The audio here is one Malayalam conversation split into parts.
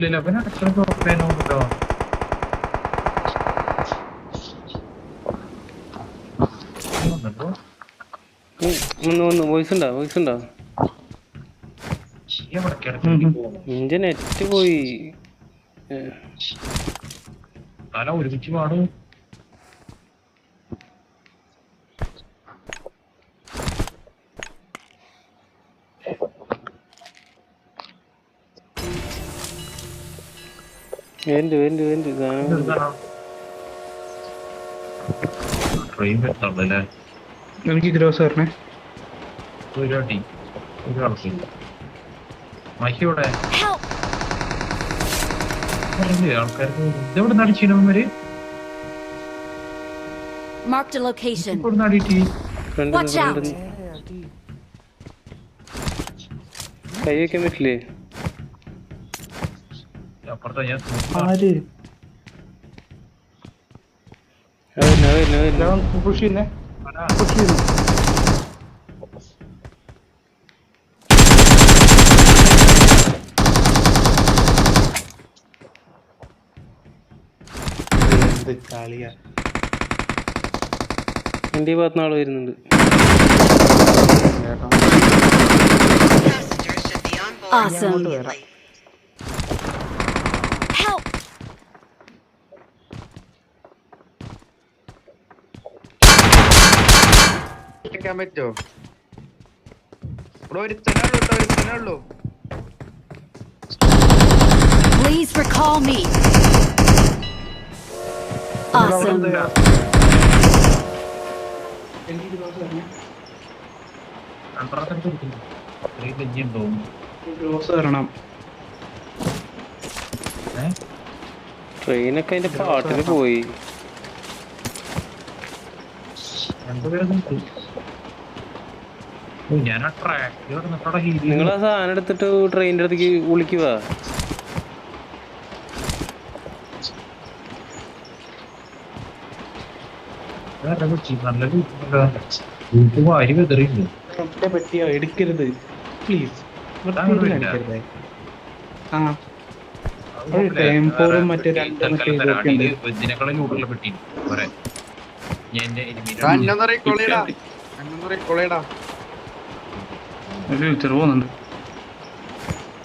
ഇല്ല അവൻ അടച്ചിടക്ക് ഉറപ്പേനോ കേട്ടോ വോയിസ് ഉണ്ടോ വോയിസ് ഉണ്ടോ നിന്റെ നെറ്റ് പോയി ഒരുമിച്ച് പാടും വേണ്ട് വേണ്ട് വേണ്ട് ഇതാ. ട്രെയിൻ വരുന്നുണ്ടല്ലേ എനിക്ക് ഗ്രോസ് പറഞ്ഞേ ഒരു അടി ഒരു ആൾക്ക് മഹിയുടെ Help! ആൾക്കാർക്ക് ഇതെവിടെ നടിച്ചിനവന്മാര് Marked a location. ഇവിടെ നടിയിട്ട് ഫ്രണ്ട് Watch out. കൈ വെക്കാൻ പറ്റില്ലേ? അപ്പുറത്തെ ഞാൻ ആര് പുഷ് ചെയ്യുന്നേ പുഷ് കളിയാ ഭാഗത്ത് വരുന്നുണ്ട് Awesome. immediately. Help! ഒറ്റയ്ക്കാൻ പറ്റുമോ ഇവിടെ ഒരുത്തനേ ഉള്ളൂ ഒരു ഒരുത്തനേ ഉള്ളൂ. Please recall me. Awesome. ട്രെയിനൊക്കെ അതിന്റെ പാട്ടിന് പോയി. രണ്ടുപേരും ഞാൻ ആ കിടന്നിട്ടോടെ നിങ്ങൾ ആ സാധനം എടുത്തിട്ട് ട്രെയിനിന്റെ അടുത്തേക്ക് വിളിക്കുക നല്ല വീട്ടിൽ വാരി എടുക്കരുത്. പ്ലീസ് ആ. ടെമ്പോറും മറ്റേ രണ്ട് മറ്റേ ഇതൊക്കെ ഉണ്ട്. ഇതിനേക്കാളും ചൂടുള്ള പെട്ടി പോരെ. ഞാൻ എന്റെ ഫ്യൂച്ചർ പോകുന്നുണ്ട്.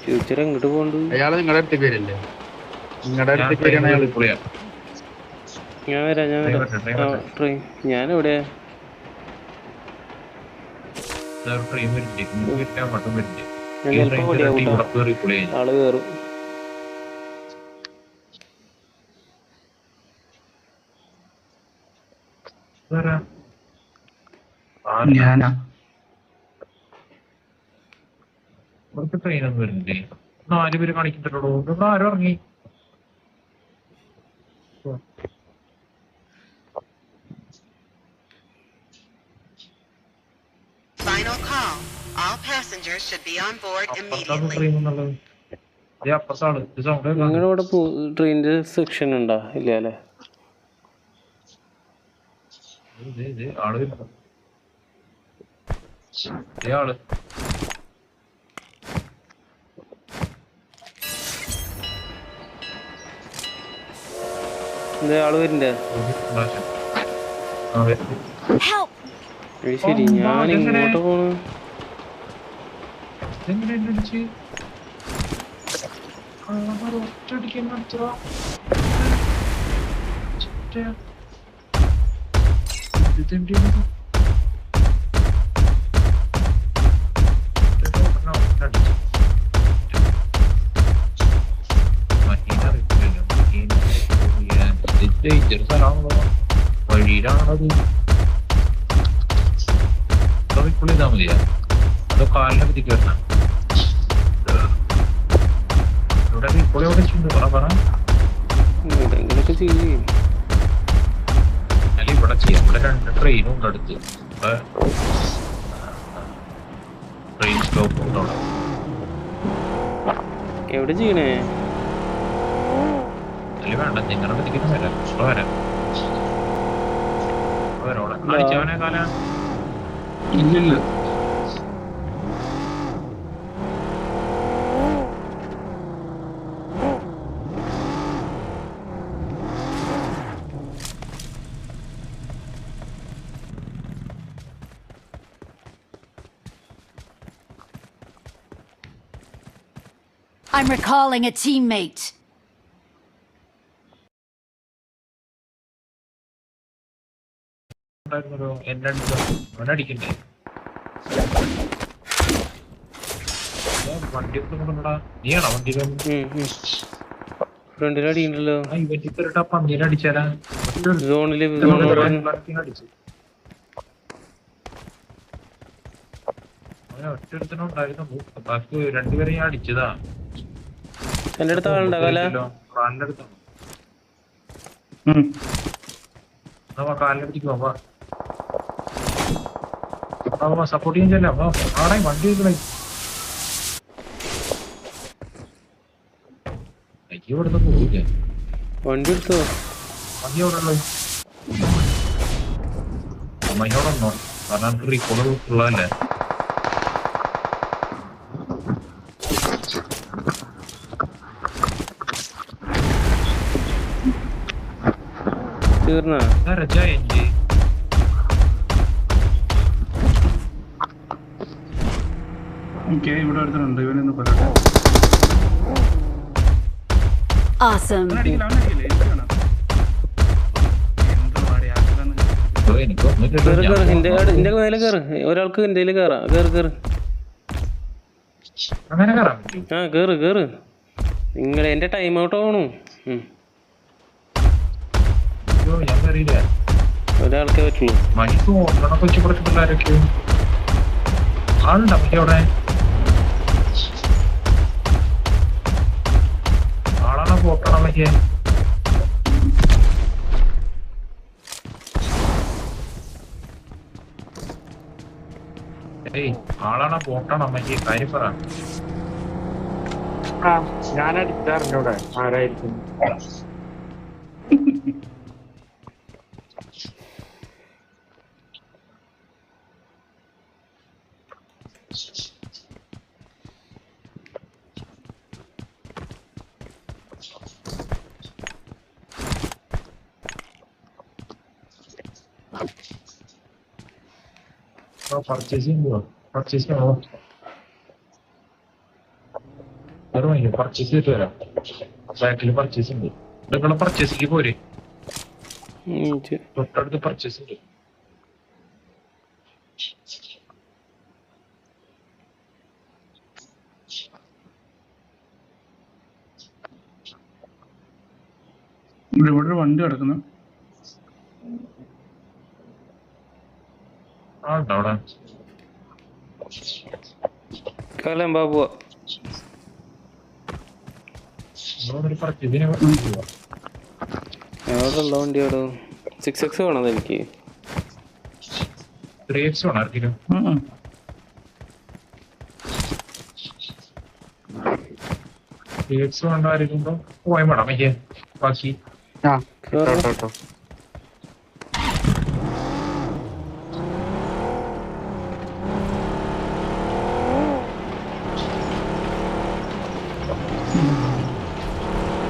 ഫ്യൂച്ചർ എങ്ങോട്ട് പോകണ്ട് അയാൾ നിങ്ങളുടെ അടുത്തേക്ക് വരില്ലേ? നിങ്ങളുടെ അടുത്തേക്ക് വരികയാണ് അയാൾ വിളിയാ. ഞാൻ വരാം ഞാൻ വരാം. ട്രെയിൻ ആ വരട്ടെ. ട്രെയിൻ ഞാൻ എവിടെയാ ഇതാ ഒരു train വരുന്നുണ്ട്. ഇങ്ങോട്ട് വരില്ല, അങ്ങോട്ടും വരില്ല. ഞാൻ ഈ ചിലപ്പോ train ഓടിയാ കേറിയിട്ട് കൂട്ടാ ഇവിടെ കേറി പുളിയാ ഞാൻ. ആൾ കേറും ഇതാരാ? ആ, ഞാനാ ഇവിടുത്തെ ട്രെയിൻ ഒന്നും വരുന്നില്ലേ? നാല് പേര് ഇവിടെ ആരും ഇറങ്ങി. Final call. All passengers should be on board immediately. നിങ്ങളുടെ ട്രെയിനിന്റെ സെക്ഷൻ ഉണ്ടോ? ഇല്ല അല്ലേ? ആൾ. Help! അത് ശരി ഞാൻ? ഇങ്ങോട്ട് പോണു ഇതെങ്ങനെ വഴിയിലാണത് റിക്കുൾ ചെയ്താൽ മതിയാ അതോ കാലിനെ പറ്റി കയറണം ഇവിടെ റിക്കുൾ എവിടെ ചെയ്യുന്നു പറ പറ. എവിടെങ്കിലൊക്കെ ചെയ്യും? അല്ല ഇവിടെ ചെയ്യാം. ഇവിടെ രണ്ട് ട്രെയിനും ഉണ്ട് അടുത്ത്. ട്രെയിൻ സ്റ്റോപ്പ് ഉണ്ട് അവിടെ. എവിടെ ചെയ്യണേ? അല്ല വേണ്ട. നിങ്ങളുടെ വരാം ഇഷ്ടം വരാം. I'm recalling a teammate. അടിച്ചോ അവനടിക്കണ്ടേ? വണ്ടി നീയാണോ ഇവന്റ് ഇത്തിരിട്ട് ആ പന്നീനെ അടിച്ചാലാ സോണിൽ ഒറ്റൊരുത്തനുണ്ടായിരുന്നു ബാക്കി രണ്ടുപേരെ ഞാൻ അടിച്ചതാ. എന്റെ അടുത്ത് ആളുണ്ടോ കല കാലിന്റെ അടുത്താണ് ഉം. നമ്മ പോവാ സപ്പോർട്ട് ചെയ്യാൻ ചെല്ലാം? ആടെ വണ്ടി വെക്കണേ അയ്യോ ഇവിടുന്ന് പോയില്ലേ വണ്ടി എടുത്തോ? വണ്ടി അവിടെ ഉള്ളത്? അമ്മയോടൊന്നോ? കാരണം എനിക്ക് റീക്കോർഡ് ഉള്ളതല്ലേ? തീർന്നാ? ആക്രാന്ന് ഇവിടെ കേറ് കേറ്. ഒന്നും മേലെ കേറ്. ഒരാൾക്ക് നിങ്ങൾ കേറ്. കേറ് ആ കേറ് കേറ്. നിങ്ങൾ എന്റെ ടൈം ഔട്ട് ആവണു. ഒരാൾക്കേ പറ്റുള്ളൂ. ആളുണ്ടോ അവിടെ? മറ്റേ ഏയ് ആളാണോ പോട്ടാണോ മറ്റേ കാര്യം പറ. ഞാൻ അടിച്ചറിഞ്ഞൂടെ ആരായിരിക്കും? പർച്ചേസ് ചെയ്യുമ്പോ പർച്ചേസ് ചെയ്യണോ വേറെ പർച്ചേസ് ചെയ്തിട്ട് വരാം ബാക്കിൽ പർച്ചേസ് ഉണ്ട് നിങ്ങളെ പർച്ചേസിക്ക് പോരെ തൊട്ടടുത്ത് പർച്ചേസ് ഉണ്ട് ഇവിടെ ഇവിടെ ഒരു വണ്ടി കിടക്കുന്നു അവിടെ. കലം ബാബു എവിടെ ഉള്ള വണ്ടി അവിടെ സിക്സ് എക്സ് വേണം എനിക്ക്? ത്രീ എക്സ് വേണം ഉം. ത്രീ എക്സ് വേണ്ട ആരെങ്കിലും പോയ വേണം ബാക്കി. ആ. കേട്ടോ കേട്ടോ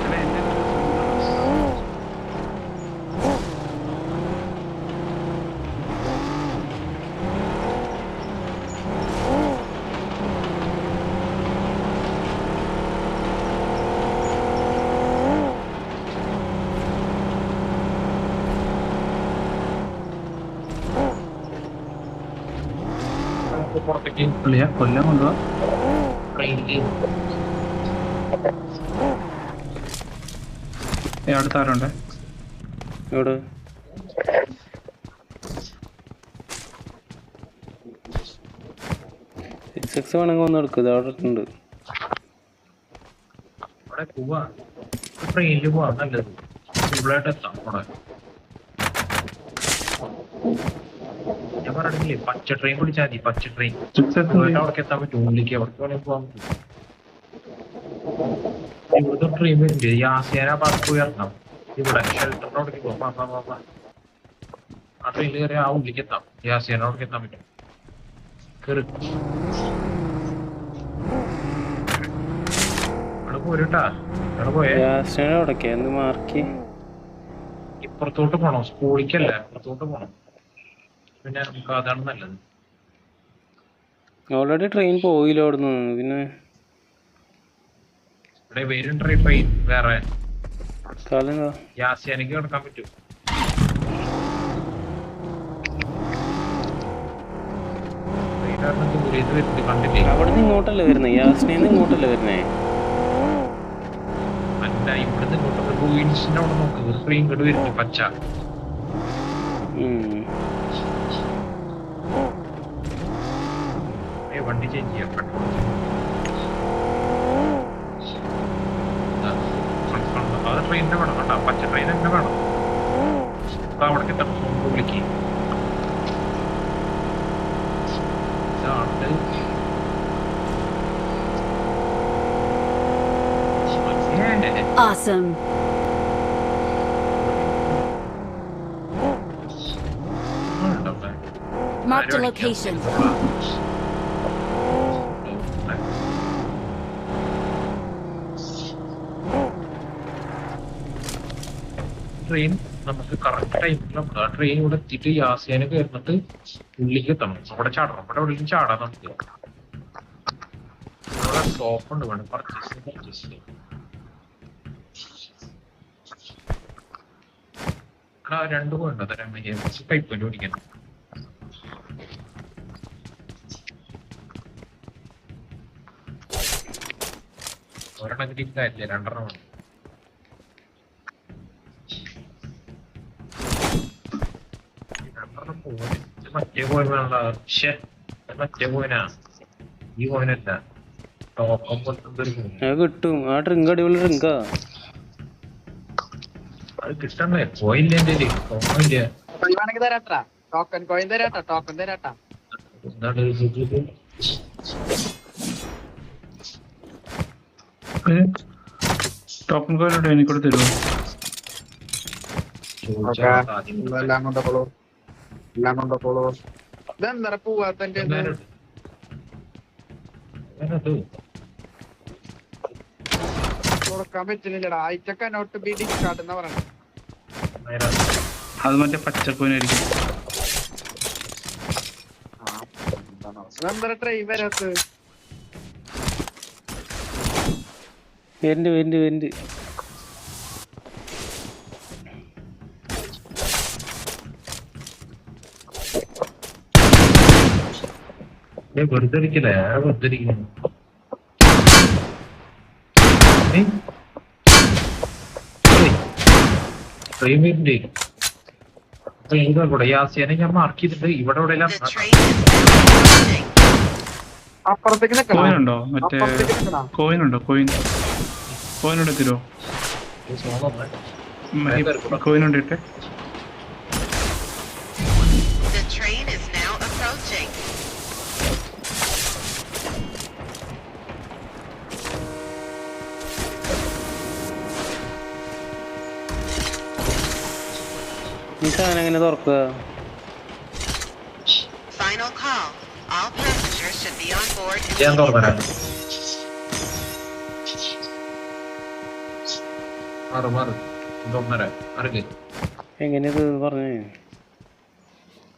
എടാ, എന്റെ നമുക്ക് പുറത്തേക്ക്. പുള്ളിയാ കൊല്ലം കൊണ്ടുപോവാ അടുത്ത ആരുണ്ട്? എവിടെ? സിക്സ് എക്സ് വേണമെങ്കിൽ ഒന്ന് എടുക്കുക അവിടെ ഉണ്ട് അവിടെ പോവാ. ട്രെയിനിൽ പോവാ നല്ലത്. എത്താം അവിടെ. ഞാൻ പറഞ്ഞില്ലേ പച്ച ട്രെയിൻ പിടിച്ചാൽ മതി പച്ച ട്രെയിൻ അവിടേക്ക് എത്താൻ പറ്റും ഉള്ളിലേക്ക് അവർക്ക് വേണമെങ്കിൽ പോകാൻ പറ്റും. ഇവിടുത്തെ ട്രെയിൻ വരുന്നുണ്ട്. ഈ ആസിയാന ഭാഗത്ത് പോയി ഇറങ്ങാം ഇവിടെ ഷെൽട്ടറിന്റെ അവിടേക്ക് പോകാം. ആ ട്രെയിനിൽ കയറി ആ ഉള്ളിലേക്ക് എത്താം. ഈ ആസിയാന അവിടേക്ക് എത്താൻ പറ്റും. കയറി പോരട്ടാ. പോയേ? മാർക്ക് ഇപ്പുറത്തോട്ട് പോണോ. സ്കൂളിക്കല്ലേ. ഇപ്പുറത്തോട്ട് പോണം. പിന്നെ നമുക്ക് അതാണ് നല്ലത്. ഓൾറെഡി ട്രെയിൻ പോയില്ല അവിടുന്ന്. പിന്നെ ഇവിടെ വരും ട്രെയിൻ വേറെ യാസിയാനിക്ക് കിടക്കാൻ പറ്റും. അവിടുന്ന് ഇങ്ങോട്ടല്ലേ വരുന്നത് യാസ്നേന്ന് ഇങ്ങോട്ടല്ലേ വരുന്നേ? അല്ല ഇവിടുന്ന് ഇങ്ങോട്ട് നോക്ക്. ട്രെയിൻ ഇങ്ങോട്ട് വരുന്നു പച്ച. ഉം. ഏ വണ്ടി ചേഞ്ച് ചെയ്യാം. പെട്രോൾ അത് ട്രെയിനിന്റെ വേണം കേട്ടോ. പച്ച ട്രെയിൻ തന്നെ വേണം. അപ്പൊ അവിടെ കിട്ടും സോണ്ട് വിളിക്ക്. ഇതാണ്. ഏ, Awesome. ആളുണ്ടോ അവിടെ? Marked a ആരും location. ട്രെയിൻ നമുക്ക് കറക്റ്റ് ടൈമിൽ ആ ട്രെയിൻ ഇവിടെ എത്തിയിട്ട് യാസേന കയറിട്ട് ഉള്ളിലേക്ക് എത്തണം. അവിടെ ചാടണം. അവിടെ എവിടെയും ചാടാൻ നമുക്ക് അവിടെ സ്റ്റോപ്പ് ഉണ്ട് വേണം. പർച്ചേസ് പർച്ചേസ് രണ്ടു രണ്ട് തരാൻ തരാൻ പൈപ്പ് വേണ്ടി ഓടിക്കണം. ഒരെണ്ണം കിട്ടിയിട്ടില്ല. രണ്ടെണ്ണം വേണം രണ്ടെണ്ണം പോയി ഇത് മറ്റേ പോയി വേണ്ട ശ്ശേ ഇത് മറ്റേ പോയിനാ ഈ പോയിനല്ല കിട്ടും ആ ഡ്രിങ്ക് അടിപൊളി ഡ്രിങ്കാ അത് കിട്ടണ്ടേ ടോക്കണില്ല വേണമെങ്കിൽ തരാട്ടാ ടോക്കൺ കോയിൻ തരാട്ടാ ടോക്കൺ തരാട്ടാ? ടോക്കൺ കോയിലോട്ട് എനിക്കൂടെ തരുമോ? ചോദിച്ചാ ആദ്യം എല്ലാം കൊണ്ടോ ഫോളോവേഴ്സ് ഇതെന്താ പോവാത്തന്റെ പറ്റുന്നില്ലടാ നോട്ട് അത് മറ്റേ പച്ചക്കോനായിരിക്കും. ഇതെന്താ ട്രെയിൻ വരാത്തത് വരുന്നുണ്ട് ഏ? വെറുതെ ഇരിക്കില്ല ഞാൻ വെറുതെ ഇരിക്കുന്നു. ട്രെയിൻ ഇവിടെ യാസിയാനെ ഞാൻ മാർക്ക് ചെയ്തിട്ട് ഇവിടെ ഇവിടെ കോയിനുണ്ടോ മറ്റേ കോയിനുണ്ടോ കോയിൻ കോയിനോട് തരുമോ കോയിനുണ്ട് ഇട്ടെ ഈ സാധനം എങ്ങനെ തുറക്കുക Final call. All passengers should be on board ഞാൻ തുറന്നരാം മാറ് മാറ് തുറന്നരാം അറിയില്ലേ എങ്ങനെ ഇത്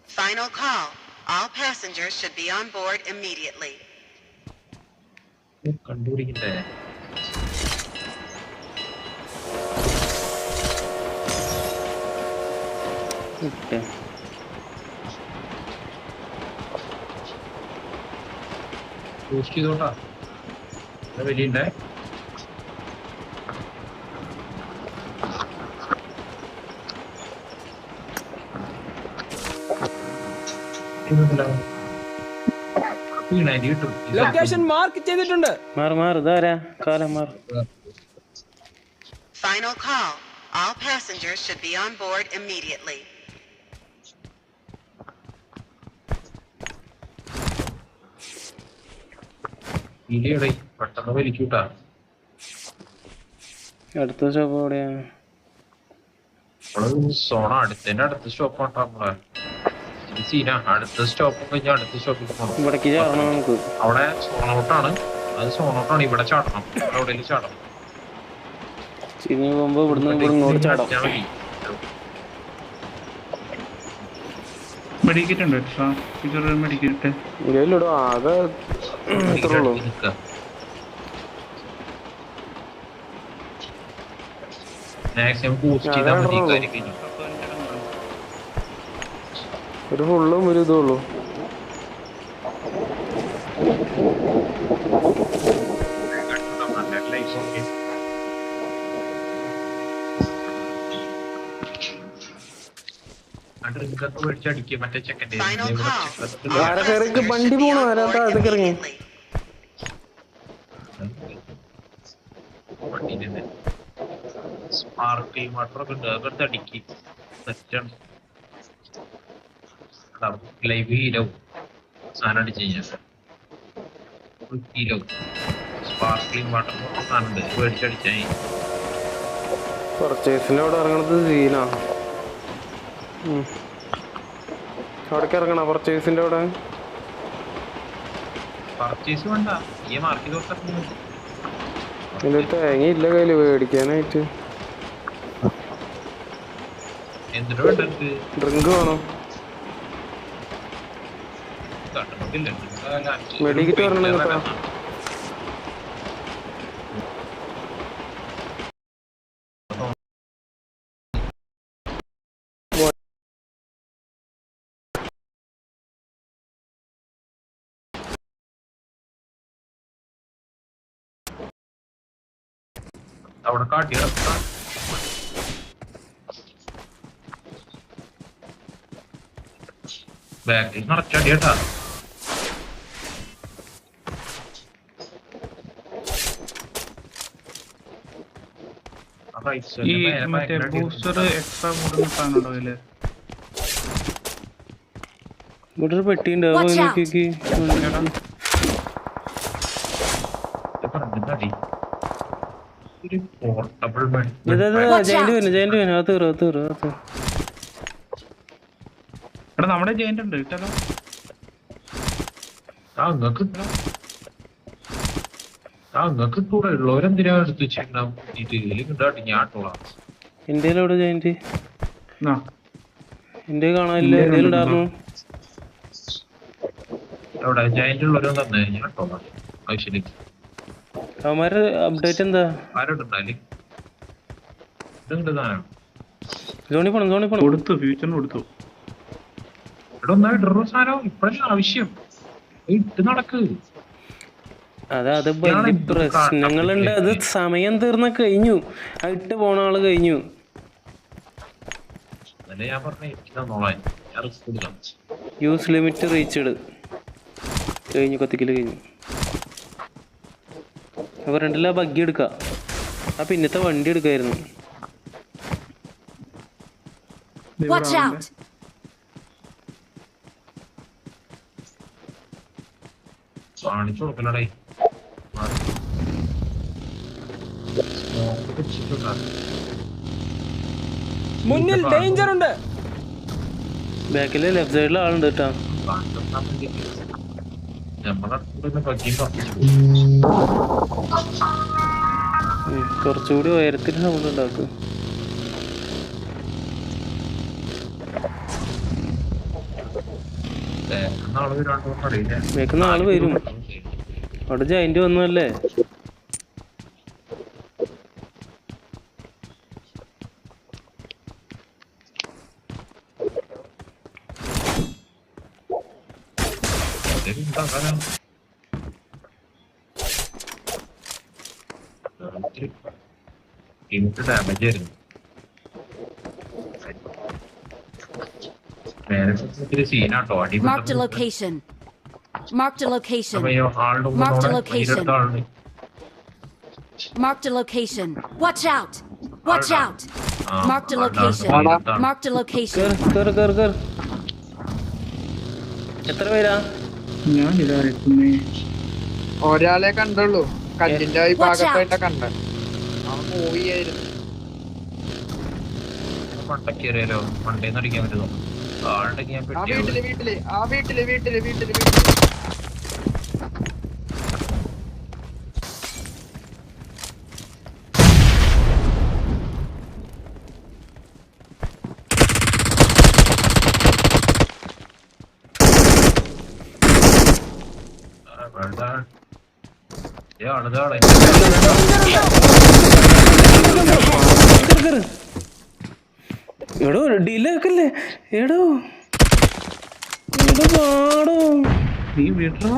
Final call. All passengers should be on board immediately. കണ്ടുപിടിക്കണ്ടേ ഇട്ട്. പോസ്റ്റ് ചെയ്തോട്ടാ വലിയണ്ടേ കിട്ടും ലൊക്കേഷൻ മാർക്ക് ചെയ്തിട്ടുണ്ട് മാറ് മാറ് ഇതാരാ കാലം മാറ് Final call. All passengers should be on board immediately. ഇല്ലയുടെ പെട്ടെന്ന് വലിക്കൂട്ടാ. അടുത്ത ഷോപ്പ് എവിടെയാ? സോണ അടുത്തന്നെ അടുത്ത സ്റ്റോപ്പ് ആട്ടാ നമ്മളെ. സീന അടുത്ത സ്റ്റോപ്പ് കഴിഞ്ഞാൽ അടുത്ത സ്റ്റോപ്പിൽ പോകണം ഇവിടേക്ക് ചാടണം നമുക്ക്. അവിടെ സോണോട്ടാണ് അത് സോണോട്ടാണ് ഇവിടെ ചാടണം. അവിടെ ചാടണം. ഇനി പോകുമ്പോ ഇവിടുന്ന് ഇങ്ങോട്ട് ചാടാം. മെഡിക്കറ്റ് എക്സ്ട്രാ മെഡിക്കറ്റ് ഇല്ലടോ അത് ഇത്രേ ഒരു ഫുള്ളും ഒരു ഇതുള്ളൂ ഡ്രിങ്കൊക്കെ മേടിച്ചടിക്കുക മറ്റേ ചെക്കന്റെ വണ്ടി പോണോ ആരാ താഴത്തേക്ക് ഇറങ്ങി. സ്പാർക്കിൾ വാട്ടറൊക്കെ ഉണ്ട്. അതൊക്കെ അടിക്കി. സെറ്റാണ് ലൈവ് ഹീലാവും സാധനം അടിച്ചു കഴിഞ്ഞാൽ ഹീലാവും സ്പാർക്ലിംഗ് വാട്ടർ സാധനം ഉണ്ട്. മേടിച്ചടിച്ചാൽ പർച്ചേസിന്റെ അവിടെ ഇറങ്ങണത് സീനാ അവിടേക്ക് ഇറങ്ങണ പർച്ചേസിന്റെ അവിടെ ഇതിന്റെ തേങ്ങ ഇല്ല കയ്യിൽ മേടിക്കാനായിട്ട്. ഡ്രിങ്ക് വേണോ. മെഡിക്കറ്റ് വരണം കേട്ടോ. അവിടെ കാട്ടി ഇറക്കാം ബാക്കിൽ നിറച്ചടി കേട്ടാ. ഈ മറ്റേ ബൂസ്റ്റർ എക്സ്ട്രാ കൂടുന്ന സാധനം അതിൽ? ഇവിടെ ഒരു പെട്ടി അത് നോക്കി ഇത് പറഞ്ഞത് അടി. ഒരു portable bed. Watch giant out. വരും ജയിന്റ് വരും അത് തീറും അത് തീറും അത് തീറും. എടാ നമ്മുടെ ജയിന്റ് ഉണ്ട്. ഇട്ടല്ലോ. ആ കിട്ടണം. ആ ഇങ്ങക്ക് കൂടെ ഉള്ളവരെന്തിനാ എടുത്ത് വെച്ചിട്ടുണ്ടാവും ഇതിൽ കിട്ടാട്ടി ഞാൻ ഇട്ടോളാം. അവിടെ ജയിന്റ്? ആ. കാണാനില്ല എന്റെ ഉണ്ടായിരുന്നു. അവിടെ ജയന്റ് ഉള്ളവരും തന്നെ ഞാൻ ഇട്ടോളാം. ശരി. അവന്മാര് അപ്ഡേറ്റ് എന്താ? ജോണി പോണം ജോണി പോണം. കൊടുത്തു ഫ്യൂച്ചറിന് കൊടുത്തു. ആവശ്യം? അത് ഇട്ട് നടക്ക്. അതെ അത് വലിയ പ്രശ്നങ്ങളുണ്ട്. അത് സമയം തീർന്ന കഴിഞ്ഞു. ഇട്ട് പോണ ആൾ കഴിഞ്ഞു. യൂസ് ലിമിറ്റ് റീച്ചഡ് കഴിഞ്ഞു കത്തിക്കൽ കഴിഞ്ഞു. അപ്പൊ രണ്ടില്ല ബഗ്ഗി എടുക്ക. ആ പിന്നത്തെ വണ്ടി എടുക്കായിരുന്നു. Watch out! കാണിച്ചു കൊടുക്കലടേ സ്മോക്ക് മുന്നിൽ ഡേഞ്ചർ ഉണ്ട്. ബാക്കിൽ ലെഫ്റ്റ് സൈഡിൽ ആളുണ്ട് കേട്ടാ. നമ്മളെ കുറച്ചുകൂടി ഉയരത്തിൽ സൗണ്ട് ഉണ്ടാക്കും വേക്കുന്ന ആൾ വരും അവിടെ ജയിന്റ് വന്നല്ലേ എനിക്ക് ഡാമേജ് ആയിരുന്നു നേരെ ഇത്തിരി സീനാട്ടോ അടി Marked a location. Marked a location. അയ്യോ ആളുടെ Marked a കൂടെ location. ഇതിലെടുത്ത ആളുണ്ട് Marked a location. Watch out! Watch Alright. out! ആ, Marked a ആളുടെ location. ഇതിലെടുത്ത ആള്. Marked a location. കേറ് കേറ് കേറ് കേറ് എത്ര പേരാ ഞാൻ ഒരാളെ കണ്ടുള്ളൂ. കല്ലിന്റെ ഈ ഭാഗത്തായിട്ടാ കണ്ട അവൻ പോയിയായിരുന്നു മണ്ടക്കേറിയാലോ കൊണ്ടേന്ന് അടിക്കാൻ വീട്ടിൽ വീട്ടിൽ. ആ വീട്ടിൽ വീട്ടിൽ വീട്ടിൽ വീട്ടിൽ വെറുതെ കേറ് എടോ ഡിലേ ആക്കല്ലേ? എടോ. എടോ പാടോ നീ വിടോ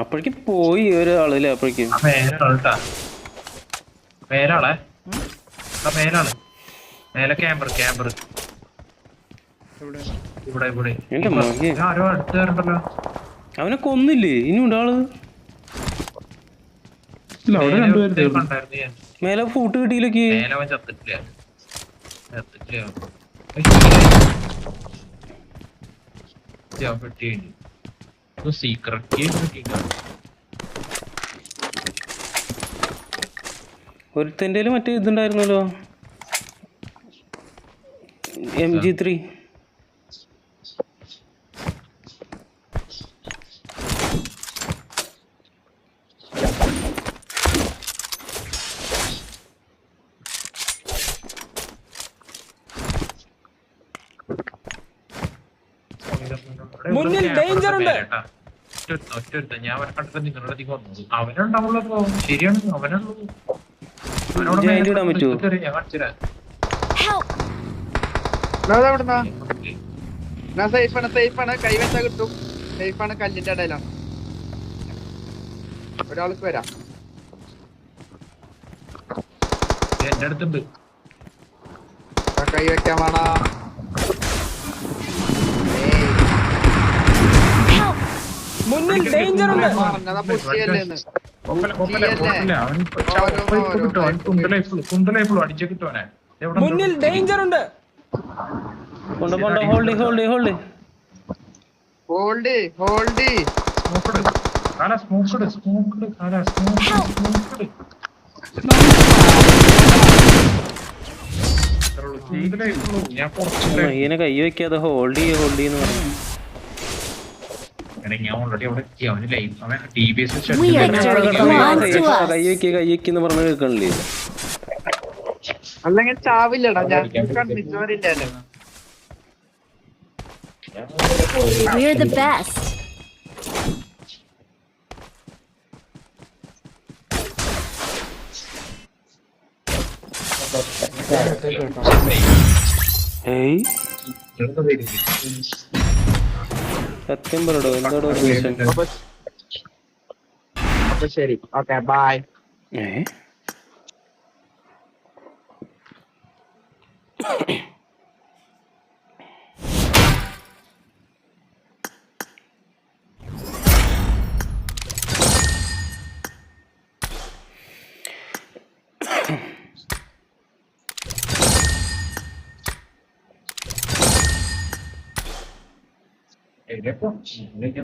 അപ്പോഴേക്ക് പോയി അപ്പോഴേക്ക്. മേലാളാ. മേലാളെ ആ മേലാണ് മേലെ ക്യാമ്പർ ക്യാമ്പർ. എവിടെ അവനെ കൊന്നില്ലേ? ഇനി ഉണ്ടാൾ? ആൾ ഇല്ല അവിടെ മേലെ ഫൂട്ട് കിട്ടിയില്ല ഒരുത്തന്റെ മറ്റേ ഇതുണ്ടായിരുന്നല്ലോ. എം ജി ത്രീ മുന്നിൽ ഡേഞ്ചർ ഉണ്ട്. ഒറ്റ ഞാൻ നിങ്ങളുടെ ശരിയാണ് അവനുള്ളൂ. അവനോട്? ഞാൻ കാണിച്ചുതരാം ഞാൻ സേഫാണ് സേഫാണ്. കൈവച്ചാ കിട്ടും. സേഫാണ് കല്ലിന്റെ ഇടയിലാണ്. ഒരാൾക്ക് വരാം. എന്റെ അടുത്തുണ്ട്. ആ കൈ വെക്കാൻ വേണാ. അടിച്ച് ഡേഞ്ചർ ഉണ്ട്? മുന്നിൽ ഡേഞ്ചർ ഉണ്ട്. കൊണ്ട് കൊണ്ട് hold hold hold hold hold കാല സ്മോക്ക്ഡ് കാല സ്മോക്ക്ഡ് സ്മോക്കട് കുണ്ടലൈഫിളും ഞാൻ കൈ വെക്കാതെ ഹോൾഡ് ചെയ്യ ഹോൾഡ് ചെയ്യുന്ന പറഞ്ഞു. ഞാൻ ഓൾറെഡി അവിടെ എത്തി. അവന് ലൈഫ് അവൻ T B S We are turning belongs to us. കൈ വെക്കുക കൈ വെക്കുന്ന പറഞ്ഞ് കേൾക്കണില്ലേ? അല്ലെങ്കിൽ ചാവില്ലടാ ഞാൻ കണ്ടിച്ചോരില്ലല്ലോ We're the best. ഏയ്. സത്യം പറടോ എന്താടോ അപ്പൊ ശരി. ഓക്കെ ബൈ ഏ? എവിടെ